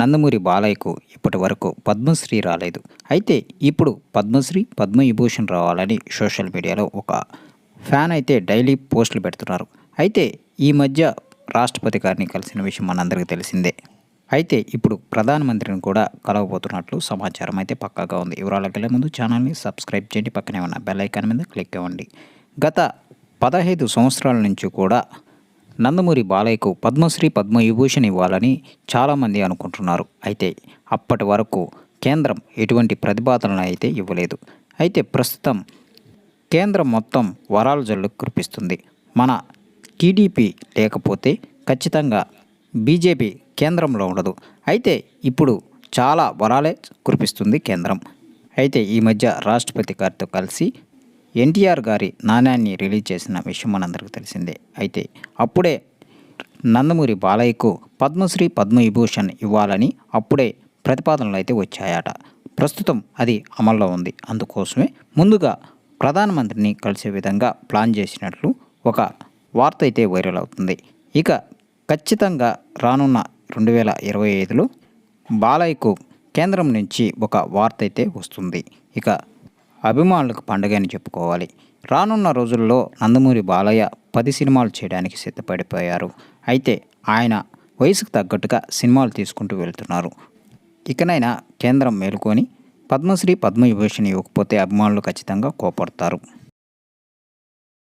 నందమూరి బాలయ్యకు ఇప్పటి వరకు పద్మశ్రీ రాలేదు. అయితే ఇప్పుడు పద్మశ్రీ పద్మవిభూషణ్ రావాలని సోషల్ మీడియాలో ఒక ఫ్యాన్ అయితే డైలీ పోస్టులు పెడుతున్నారు. అయితే ఈ మధ్య రాష్ట్రపతి గారిని కలిసిన విషయం మనందరికీ తెలిసిందే. అయితే ఇప్పుడు ప్రధానమంత్రిని కూడా కలవబోతున్నట్లు సమాచారం అయితే పక్కాగా ఉంది. వివరాలకు వెళ్ళే ముందు ఛానల్ని సబ్స్క్రైబ్ చేయండి. పక్కనే ఉన్న బెల్ ఐకాన్ మీద క్లిక్ అవ్వండి. గత పదహైదు సంవత్సరాల నుంచి కూడా నందమూరి బాలయ్యకు పద్మశ్రీ పద్మవిభూషణ్ ఇవ్వాలని చాలామంది అనుకుంటున్నారు. అయితే అప్పటి వరకు కేంద్రం ఎటువంటి ప్రతిపాదనలు అయితే ఇవ్వలేదు. అయితే ప్రస్తుతం కేంద్రం మొత్తం వరాల జల్లు కురిపిస్తుంది. మన టీడీపీ లేకపోతే ఖచ్చితంగా బీజేపీ కేంద్రంలో ఉండదు. అయితే ఇప్పుడు చాలా వరాలే కురిపిస్తుంది కేంద్రం. అయితే ఈ మధ్య రాష్ట్రపతి గారితో కలిసి ఎన్టీఆర్ గారి నాణ్యాన్ని రిలీజ్ చేసిన విషయం మనందరికీ తెలిసిందే. అయితే అప్పుడే నందమూరి బాలయ్యకు పద్మశ్రీ పద్మవిభూషణ్ ఇవ్వాలని అప్పుడే ప్రతిపాదనలు అయితే వచ్చాయట. ప్రస్తుతం అది అమల్లో ఉంది. అందుకోసమే ముందుగా ప్రధానమంత్రిని కలిసే విధంగా ప్లాన్ చేసినట్లు ఒక వార్త అయితే వైరల్ అవుతుంది. ఇక ఖచ్చితంగా రానున్న రెండు వేల ఇరవై ఐదులో బాలయ్యకు కేంద్రం నుంచి ఒక వార్త అయితే వస్తుంది. ఇక అభిమానులకు పండుగ అని చెప్పుకోవాలి. రానున్న రోజుల్లో నందమూరి బాలయ్య పది సినిమాలు చేయడానికి సిద్ధపడిపోయారు. అయితే ఆయన వయసుకు తగ్గట్టుగా సినిమాలు తీసుకుంటూ వెళ్తున్నారు. ఇకనైనా కేంద్రం మేలుకొని పద్మశ్రీ పద్మవిభూషణ్ ఇవ్వకపోతే అభిమానులు ఖచ్చితంగా కోపడతారు.